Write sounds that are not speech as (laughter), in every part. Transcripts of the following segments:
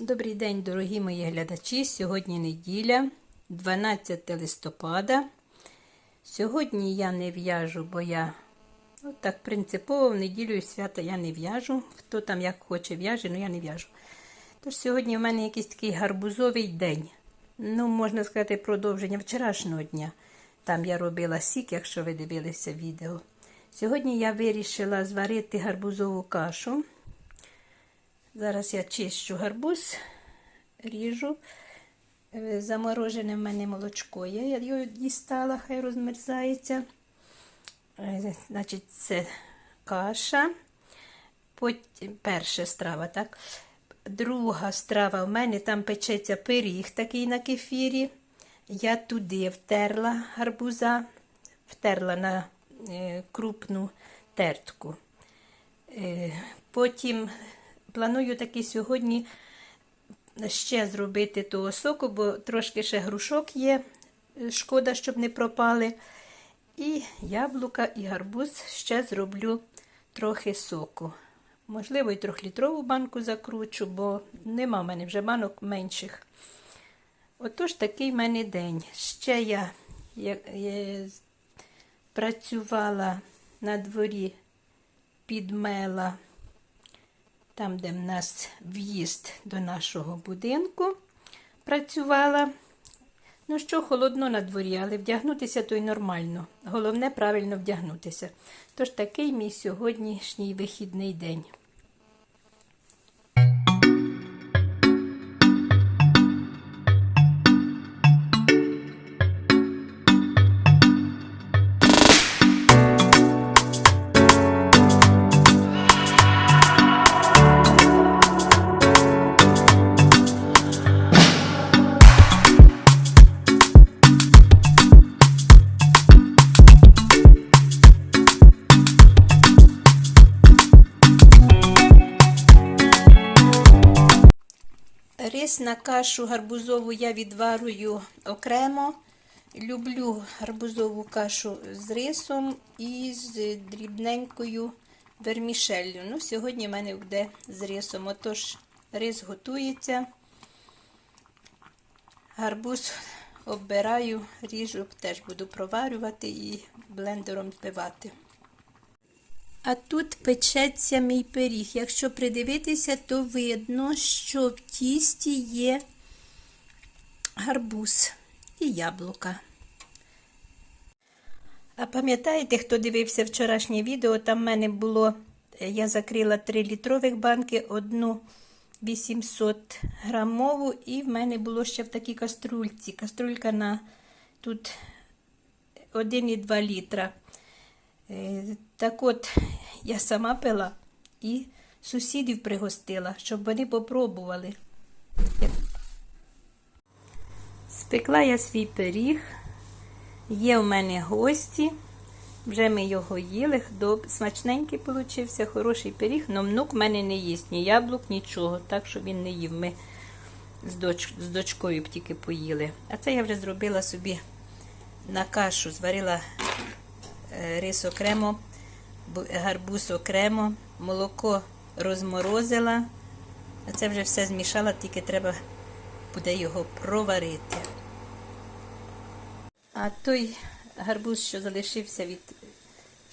Добрий день, дорогі мої глядачі. Сьогодні неділя, 12 листопада. Сьогодні я не в'яжу, бо я ну, так принципово в неділю свята я не в'яжу. Хто там як хоче в'яже, але я не в'яжу. Тож сьогодні в мене якийсь такий гарбузовий день. Ну, можна сказати, продовження вчорашнього дня. Там я робила сік, якщо ви дивилися відео. Сьогодні я вирішила зварити гарбузову кашу. Зараз я чищу гарбуз, ріжу. Е, Заморожене в мене молочко. Я його дістала, хай розмерзається. Е, Значить, це каша. Перша страва, так? Друга страва в мене там печеться пиріг такий на кефірі. Я туди втерла гарбуза, втерла на е, крупну тертку. Потім планую таки сьогодні ще зробити того соку, бо трошки ще грушок є. Шкода, щоб не пропали. І яблука, і гарбуз ще зроблю трохи соку. Можливо, і трьохлітрову банку закручу, бо нема в мене вже банок менших. Отож, такий в мене день. Ще я, я, я працювала на дворі, підмела там, де в нас в'їзд до нашого будинку, працювала. Ну що, холодно на дворі, але вдягнутися то й нормально. Головне правильно вдягнутися. Тож такий мій сьогоднішній вихідний день. На кашу гарбузову я відварую окремо. Люблю гарбузову кашу з рисом і з дрібненькою вермішеллю. Ну, сьогодні в мене буде з рисом. Отож, рис готується. Гарбуз оббираю, ріжу, теж буду проварювати і блендером збивати. А тут печеться мій пиріг. Якщо придивитися, то видно, що в тісті є гарбуз і яблука. А пам'ятаєте, хто дивився вчорашнє відео? Там в мене було, я закрила 3 літрових банки, одну 800 грамову, і в мене було ще в такій каструльці. Каструлька на тут 1,2 літра. Е, Так от, я сама пила і сусідів пригостила, щоб вони попробували. Спекла я свій пиріг, є в мене гості, вже ми його їли, смачненький получився, хороший пиріг, але внук в мене не їсть ні яблук, нічого, так що він не їв. Ми з, доч... з дочкою б тільки поїли. А це я вже зробила собі на кашу, зварила рис окремо, бу- гарбуз окремо, молоко розморозила. А це вже все змішала, тільки треба буде його проварити. А той гарбуз, що залишився від,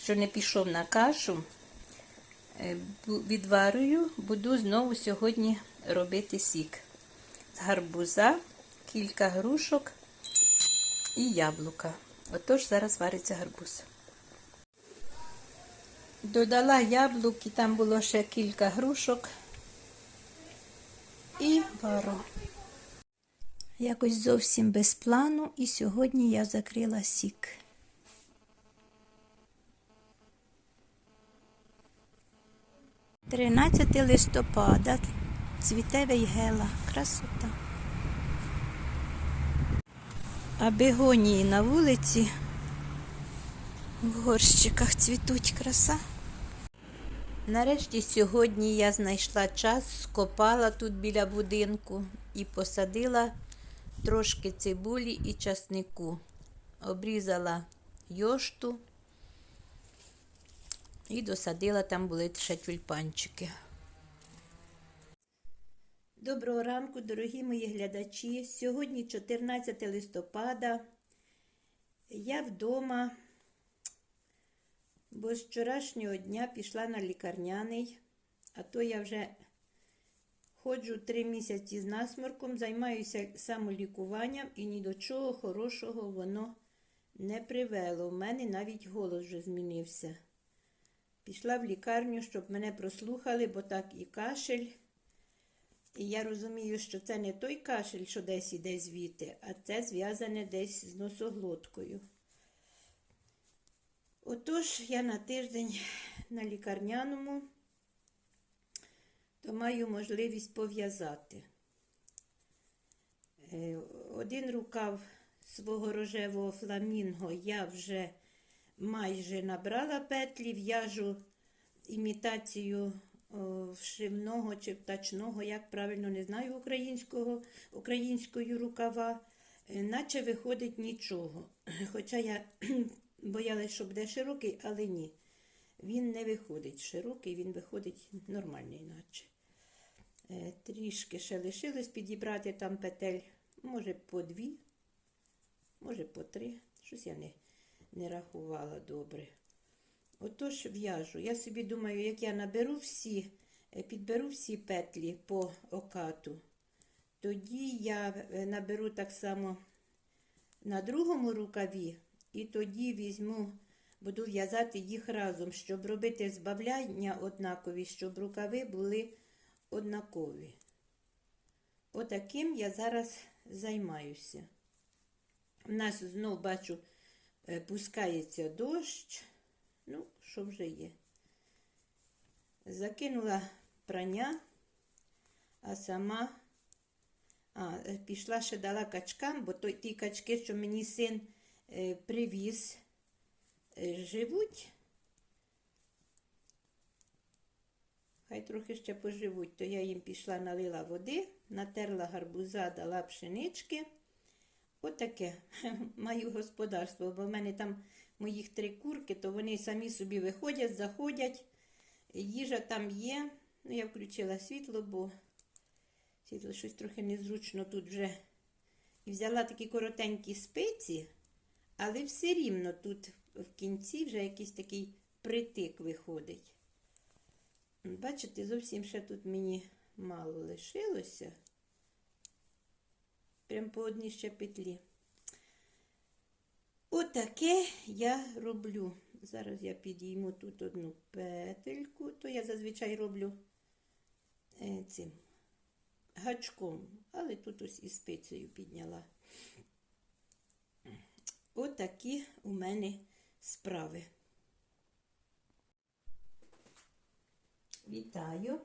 що не пішов на кашу, е, відварую, буду знову сьогодні робити сік. З гарбуза, кілька грушок і яблука. Отож, зараз вариться гарбуз. Додала яблук, і там було ще кілька грушок. І вару. Якось зовсім без плану, і сьогодні я закрила сік. Тринадцяте листопада. Цвіте вейгела. Красота. А бегонії на вулиці в горщиках цвітуть краса. Нарешті сьогодні я знайшла час, скопала тут біля будинку і посадила трошки цибулі і часнику. Обрізала йошту і досадила, там були ще тюльпанчики. Доброго ранку, дорогі мої глядачі. Сьогодні 14 листопада. Я вдома, бо з вчорашнього дня пішла на лікарняний, а то я вже ходжу три місяці з насморком, займаюся самолікуванням і ні до чого хорошого воно не привело. У мене навіть голос вже змінився. Пішла в лікарню, щоб мене прослухали, бо так і кашель. І я розумію, що це не той кашель, що десь іде звідти, а це зв'язане десь з носоглоткою. Отож, я на тиждень на лікарняному, то маю можливість пов'язати. Е, Один рукав свого рожевого фламінго я вже майже набрала петлі, в'яжу імітацію вшивного чи втачного, як правильно не знаю українського, українською рукава, Е, наче виходить нічого. Хоча я боялась, що буде широкий, але ні. Він не виходить широкий, він виходить нормальний, наче. Е, Трішки ще лишилось підібрати там петель, може по дві, може по три. Щось я не, не рахувала добре. Отож в'яжу. Я собі думаю, як я наберу всі, е, підберу всі петлі по окату, тоді я е, наберу так само на другому рукаві, і тоді візьму, буду в'язати їх разом, щоб робити збавляння однакові, щоб рукави були однакові. Отаким я зараз займаюся. У нас знов бачу, е, пускається дощ. Ну, що вже є. Закинула прання, а сама а, е, пішла ще дала качкам, бо той, ті качки, що мені син привіз, е, живуть. Хай трохи ще поживуть, то я їм пішла, налила води, натерла гарбуза, дала пшенички. Отаке (laughs) маю господарство, бо в мене там моїх три курки, то вони самі собі виходять, заходять. Їжа там є. Ну, я включила світло, бо світло щось трохи незручно тут вже. І взяла такі коротенькі спиці, але все рівно тут в кінці вже якийсь такий притик виходить. Бачите, зовсім ще тут мені мало лишилося. Прям по одній ще петлі. Отаке я роблю. Зараз я підійму тут одну петельку, то я зазвичай роблю е, цим гачком, але тут ось і спицею підняла. Отакі у мене справи. Вітаю!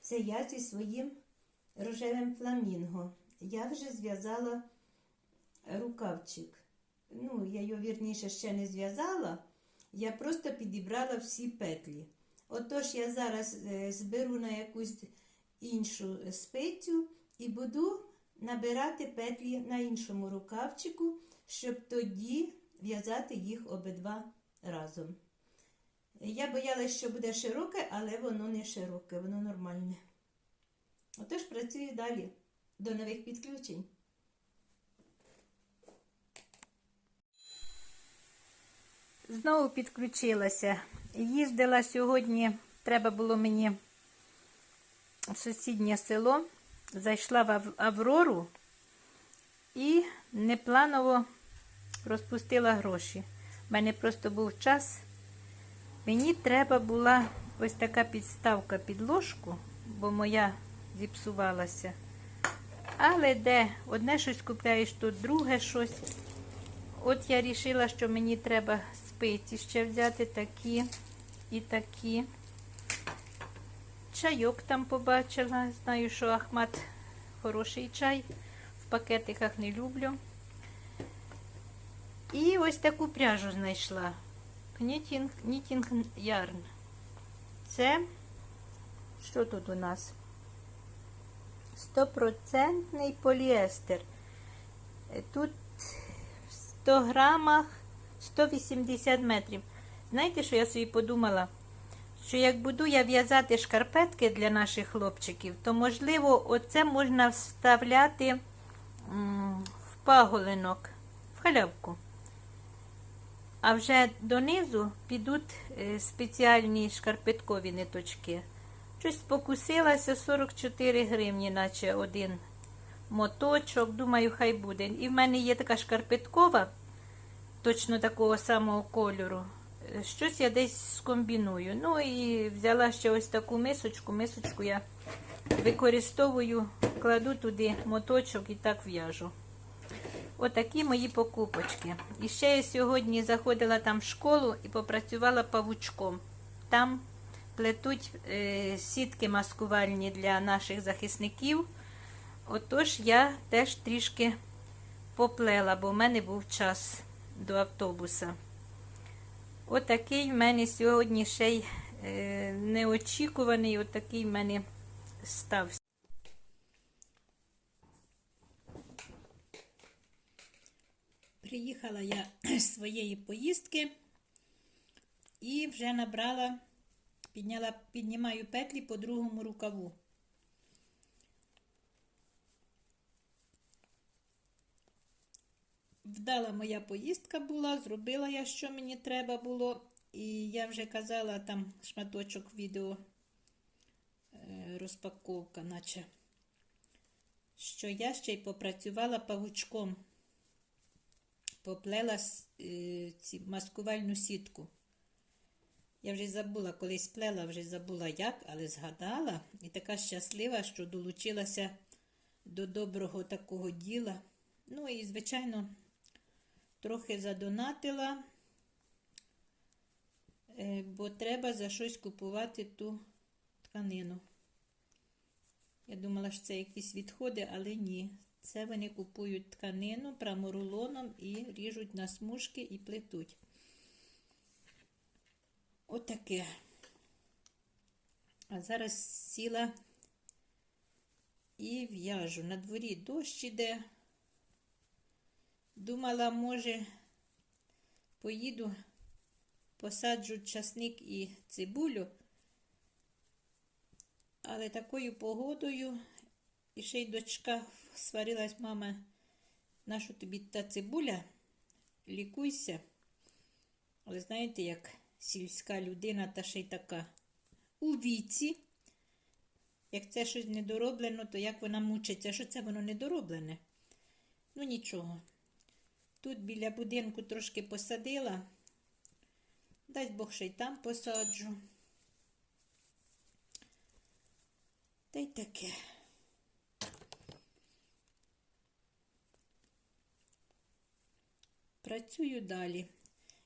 Це я зі своїм рожевим фламінго. Я вже зв'язала рукавчик. Ну, я його вірніше ще не зв'язала, я просто підібрала всі петлі. Отож, я зараз е, зберу на якусь іншу спицю і буду набирати петлі на іншому рукавчику, щоб тоді в'язати їх обидва разом. Я боялась, що буде широке, але воно не широке, воно нормальне. Отож, працюю далі. До нових підключень. Знову підключилася. Їздила сьогодні, треба було мені в сусіднє село, зайшла в Аврору і непланово розпустила гроші. У мене просто був час. Мені треба була ось така підставка під ложку, бо моя зіпсувалася. Але де одне щось купляєш, тут друге щось. От я вирішила, що мені треба спиці ще взяти такі і такі. Чайок там побачила. Знаю, що Ахмат хороший чай. В пакетиках не люблю. І ось таку пряжу знайшла. Knitting, knitting yarn. Це, що тут у нас? Стопроцентний поліестер. Тут в 100 грамах 180 метрів. Знаєте, що я собі подумала? що як буду я в'язати шкарпетки для наших хлопчиків, то можливо оце можна вставляти в паголинок, в халявку. А вже донизу підуть е, спеціальні шкарпеткові ниточки. Щось покусилася 44 гривні, наче один моточок. Думаю, хай буде. І в мене є така шкарпеткова, точно такого самого кольору. Е, Щось я десь скомбіную. Ну і взяла ще ось таку мисочку. Мисочку я використовую, кладу туди моточок і так в'яжу. Отакі мої покупочки. І ще я сьогодні заходила там в школу і попрацювала павучком. Там плетуть е, сітки маскувальні для наших захисників. Отож я теж трішки поплела, бо в мене був час до автобуса. Отакий в мене сьогодні ще й е, неочікуваний, отакий в мене стався. Приїхала я з своєї поїздки і вже набрала, підняла, піднімаю петлі по другому рукаву. Вдала моя поїздка була, зробила я, що мені треба було, і я вже казала там шматочок відео е, розпаковка, наче, що я ще й попрацювала павучком поплела е, ці, маскувальну сітку. Я вже забула, колись плела, вже забула як, але згадала і така щаслива, що долучилася до доброго такого діла. Ну і, звичайно, трохи задонатила, е, бо треба за щось купувати ту тканину. Я думала, що це якісь відходи, але ні. Це вони купують тканину праморулоном і ріжуть на смужки і плетуть. Отаке. А зараз сіла і в'яжу. На дворі дощ іде. Думала, може, поїду, посаджу часник і цибулю, але такою погодою і ще й дочка сварилась, мама, нащо тобі та цибуля, лікуйся. Але знаєте, як сільська людина, та ще й така у віці. Як це щось недороблено, то як вона мучиться, що це воно недороблене? Ну нічого. Тут біля будинку трошки посадила. Дасть Бог ще й там посаджу. Та й таке. Працюю далі.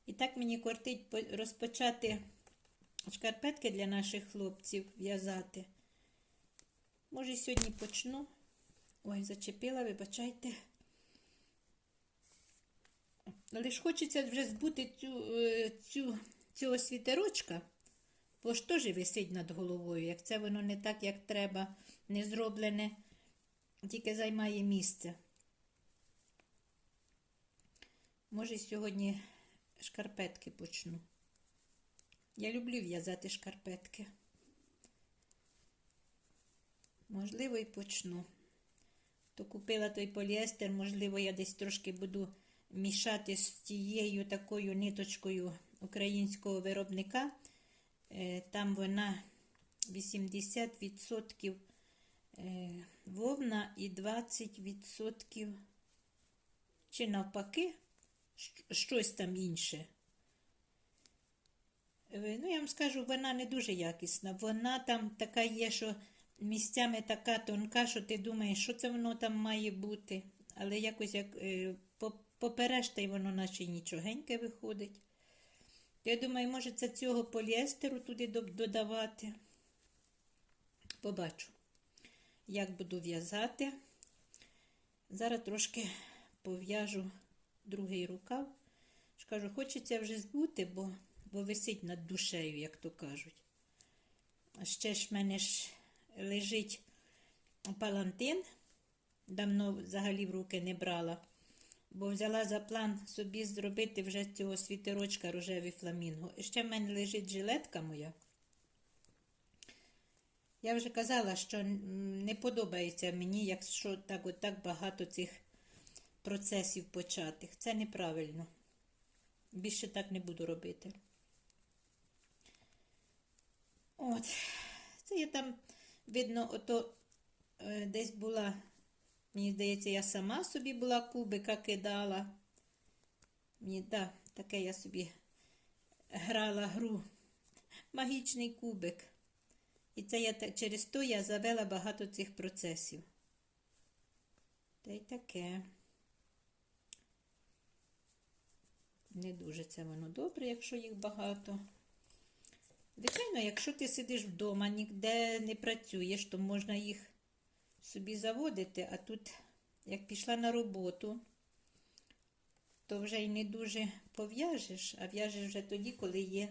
І так мені кортить розпочати шкарпетки для наших хлопців в'язати. Може, сьогодні почну. Ой, зачепила, вибачайте. Але ж хочеться вже збути цю, е, цю, цього світерочка, бо ж теж висить над головою. Як це воно не так, як треба, не зроблене, тільки займає місце. Може, сьогодні шкарпетки почну. Я люблю в'язати шкарпетки. Можливо, і почну. То купила той поліестер, можливо, я десь трошки буду мішати з тією такою ниточкою українського виробника. Е, Там вона 80% е, вовна і 20% чи навпаки щось там інше. Е, Ну, я вам скажу, вона не дуже якісна. Вона там така є, що місцями така тонка, що ти думаєш, що це воно там має бути. Але якось як е, попереш, воно наче нічогеньке виходить. Я думаю, може це цього поліестеру туди додавати. Побачу, як буду в'язати. Зараз трошки пов'яжу другий рукав. Ж кажу, хочеться вже збути, бо, бо висить над душею, як то кажуть. А ще ж в мене ж лежить палантин. Давно взагалі в руки не брала, бо взяла за план собі зробити вже цього світерочка рожевий фламінго. І ще в мене лежить жилетка моя. Я вже казала, що не подобається мені, якщо так, от так багато цих процесів початих. Це неправильно. Більше так не буду робити. От. Це я там, видно, ото е, десь була, мені здається, я сама собі була кубика кидала. Мені, да, таке я собі грала гру. Магічний кубик. І це я через то я завела багато цих процесів. Та й таке. Не дуже це воно добре, якщо їх багато. Звичайно, якщо ти сидиш вдома, ніде не працюєш, то можна їх собі заводити, а тут, як пішла на роботу, то вже й не дуже пов'яжеш, а в'яжеш вже тоді, коли є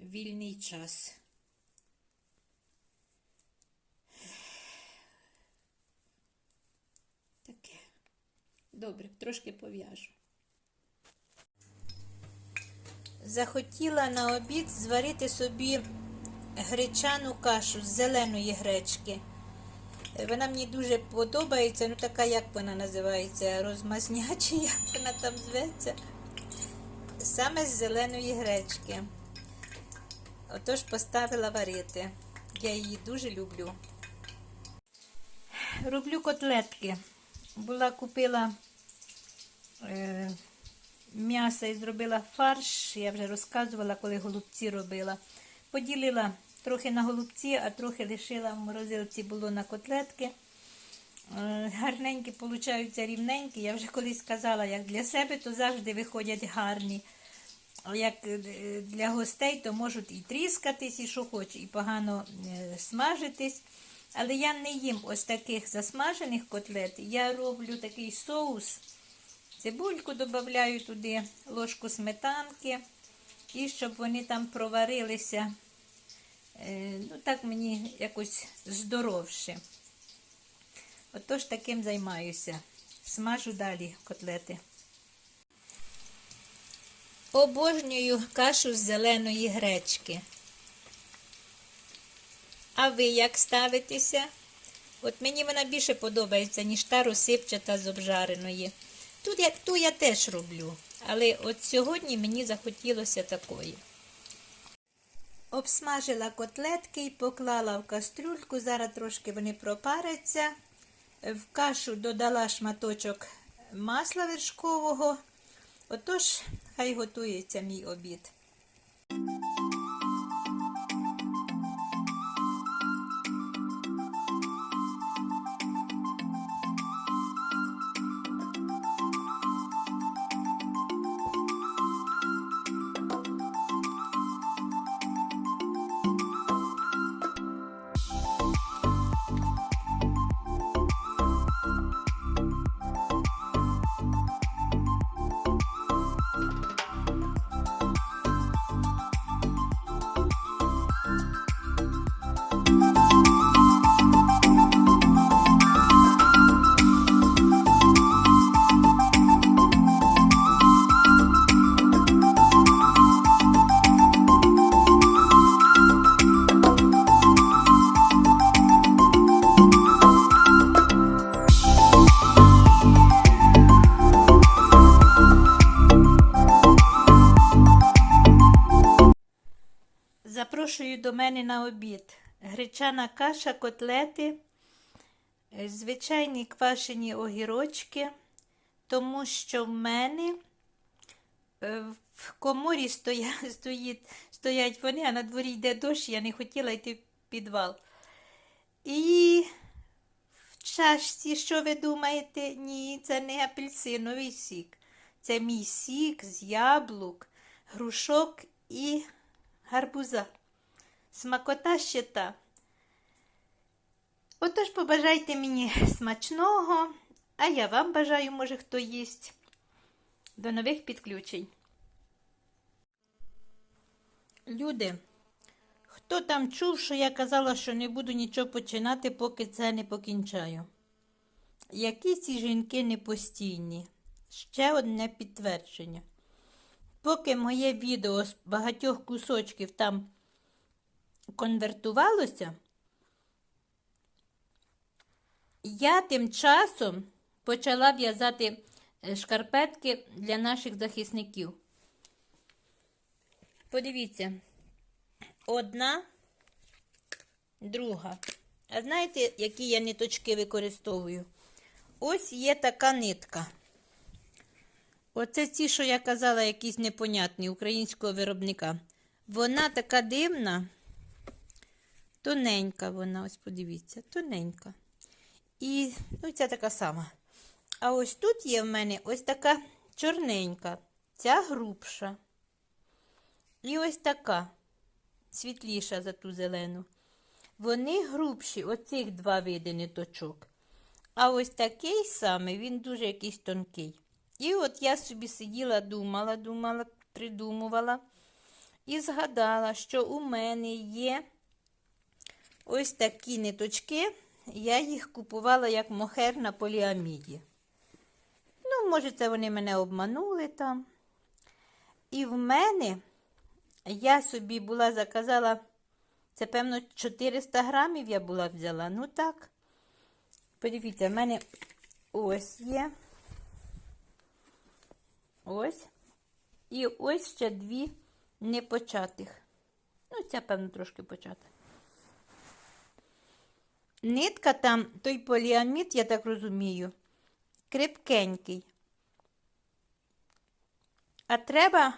вільний час. Таке. Добре, трошки пов'яжу. Захотіла на обід зварити собі гречану кашу з зеленої гречки. Вона мені дуже подобається, ну така, як вона називається, розмазня, чи (laughs) як вона там зветься. Саме з зеленої гречки. Отож поставила варити. Я її дуже люблю. Роблю котлетки. Була купила е, м'ясо і зробила фарш. Я вже розказувала, коли голубці робила. Поділила трохи на голубці, а трохи лишила в морозилці було на котлетки. Е, Гарненькі получаються рівненькі. Я вже колись казала, як для себе, то завжди виходять гарні. А як е, для гостей, то можуть і тріскатись, і що хоч, і погано е, смажитись. Але я не їм ось таких засмажених котлет. Я роблю такий соус. Цибульку додаю туди, ложку сметанки, і щоб вони там проварилися. Е, Ну, так мені якось здоровше. Отож таким займаюся. Смажу далі котлети. Обожнюю кашу з зеленої гречки. А ви як ставитеся? От мені вона більше подобається, ніж та розсипчата з обжареної. Тут я, ту я теж роблю, але от сьогодні мені захотілося такої. Обсмажила котлетки і поклала в кастрюльку. Зараз трошки вони пропаряться. В кашу додала шматочок масла вершкового. Отож, хай готується мій обід. Обід. Гречана каша, котлети, е, звичайні квашені огірочки, тому що в мене е, в коморі стоя, (laughs) стоїть, стоять вони, а на дворі йде дощ, я не хотіла йти в підвал. І в чашці, що ви думаєте? Ні, це не апельсиновий сік. Це мій сік з яблук, грушок і гарбуза. Смакота ще та. Отож побажайте мені смачного, а я вам бажаю, може, хто їсть. До нових підключень. Люди, хто там чув, що я казала, що не буду нічого починати, поки це не покінчаю? Які ці жінки непостійні? Ще одне підтвердження. Поки моє відео з багатьох кусочків там конвертувалося, Я тим часом почала в'язати е, шкарпетки для наших захисників. Подивіться, одна, друга. А знаєте, які я ниточки використовую? Ось є така нитка. Оце ті, що я казала, якісь непонятні українського виробника. Вона така дивна, тоненька вона, ось подивіться, тоненька. І ну, ця така сама. А ось тут є в мене ось така чорненька, ця грубша. І ось така світліша за ту зелену. Вони грубші, оцих два види ниточок. А ось такий самий, він дуже якийсь тонкий. І от я собі сиділа, думала, думала, придумувала і згадала, що у мене є ось такі ниточки. Я їх купувала як мохер на поліаміді. Ну, може, це вони мене обманули там. І в мене я собі була заказала, це, певно, 400 грамів я була взяла. Ну так. Подивіться, в мене ось є. Ось. І ось ще дві непочатих. Ну, ця, певно, трошки почата. Нитка там, той поліамід, я так розумію, крепкенький. А треба,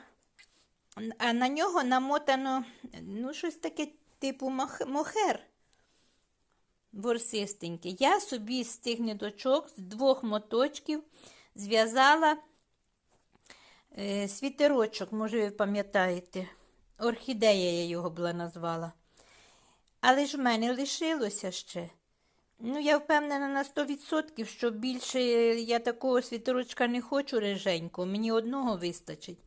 а на нього намотано, ну, щось таке типу мох, мохер ворсистенький. Я собі з цих ниточок, з двох моточків, зв'язала е, світерочок, може, ви пам'ятаєте, орхідея я його була назвала. Але ж в мене лишилося ще. Ну, я впевнена на 100%, що більше я такого світорочка не хочу реженько, мені одного вистачить.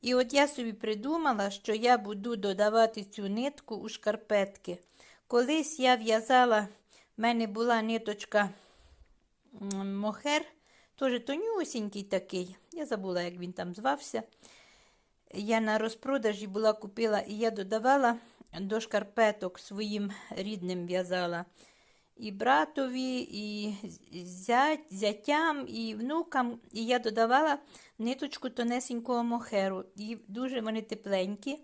І от я собі придумала, що я буду додавати цю нитку у шкарпетки. Колись я в'язала, в мене була ниточка мохер, теж тонюсінький такий. Я забула, як він там звався. Я на розпродажі була купила і я додавала до шкарпеток своїм рідним в'язала. І братові, і зять, зятям, і внукам. І я додавала ниточку тонесенького мохеру. І дуже вони тепленькі.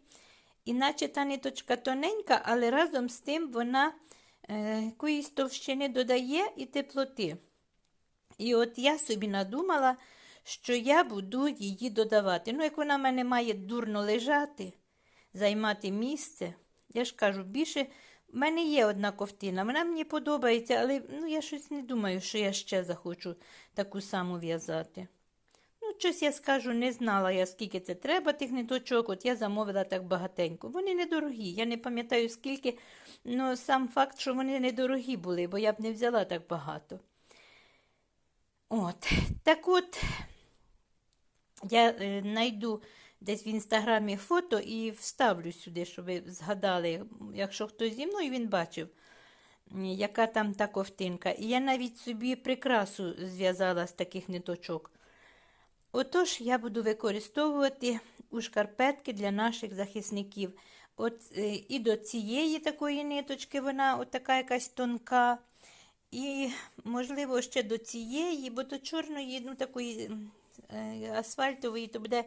Іначе та ниточка тоненька, але разом з тим вона е, якоїсь товщини додає і теплоти. І от я собі надумала, що я буду її додавати. Ну, як вона в мене має дурно лежати, займати місце, я ж кажу, більше. У мене є одна ковтина, вона мені подобається, але ну, я щось не думаю, що я ще захочу таку саму в'язати. Ну, щось я скажу, не знала я, скільки це треба, тих ниточок, от я замовила так багатенько. Вони недорогі. Я не пам'ятаю, скільки, але сам факт, що вони недорогі були, бо я б не взяла так багато. От, так от, я знайду. Е, десь в інстаграмі фото і вставлю сюди, щоб ви згадали, якщо хтось зі мною він бачив, яка там та ковтинка. І я навіть собі прикрасу зв'язала з таких ниточок. Отож, я буду використовувати у шкарпетки для наших захисників. От е, І до цієї такої ниточки вона така якась тонка. І, можливо, ще до цієї, бо до чорної, ну такої е, асфальтової, то буде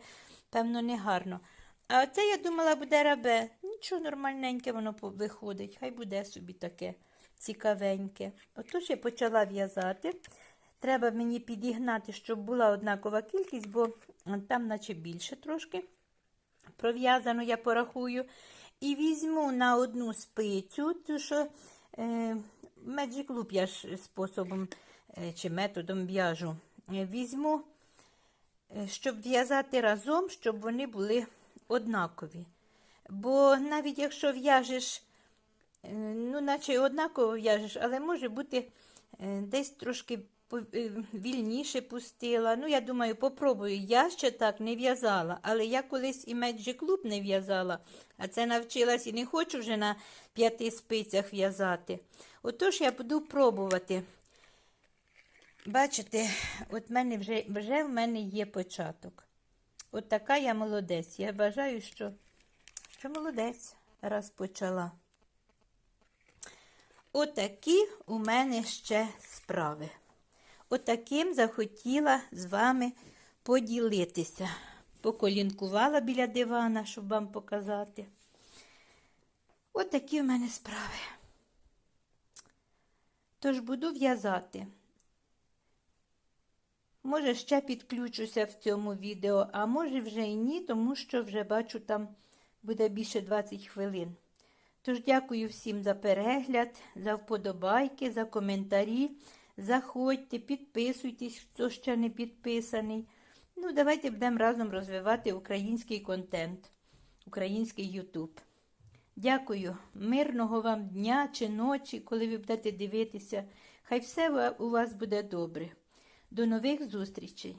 Певно, негарно. А оце, я думала, буде рабе. Нічого нормальненьке воно виходить. Хай буде собі таке цікавеньке. Отож я почала в'язати. Треба мені підігнати, щоб була однакова кількість, бо там, наче більше трошки пров'язано, я порахую. І візьму на одну спицю, ту що е, Magic Loop я ж способом е, чи методом в'яжу. Е, візьму щоб в'язати разом, щоб вони були однакові. Бо навіть якщо в'яжеш, е, ну, наче однаково в'яжеш, але може бути е, десь трошки вільніше пустила. Ну, я думаю, попробую. Я ще так не в'язала, але я колись і Magic Club не в'язала, а це навчилась і не хочу вже на п'яти спицях в'язати. Отож, я буду пробувати. Бачите, от мене вже вже в мене є початок. От така я молодець. Я вважаю, що що молодець раз почала. Отакі у мене ще справи. Отаким захотіла з вами поділитися. Поколінкувала біля дивана, щоб вам показати. Отакі в мене справи. Тож буду в'язати. Може, ще підключуся в цьому відео, а може вже і ні, тому що вже бачу, там буде більше 20 хвилин. Тож дякую всім за перегляд, за вподобайки, за коментарі. Заходьте, підписуйтесь, хто ще не підписаний. Ну, давайте будемо разом розвивати український контент, український Ютуб. Дякую. Мирного вам дня чи ночі, коли ви будете дивитися. Хай все у вас буде добре. До нових зустрічей!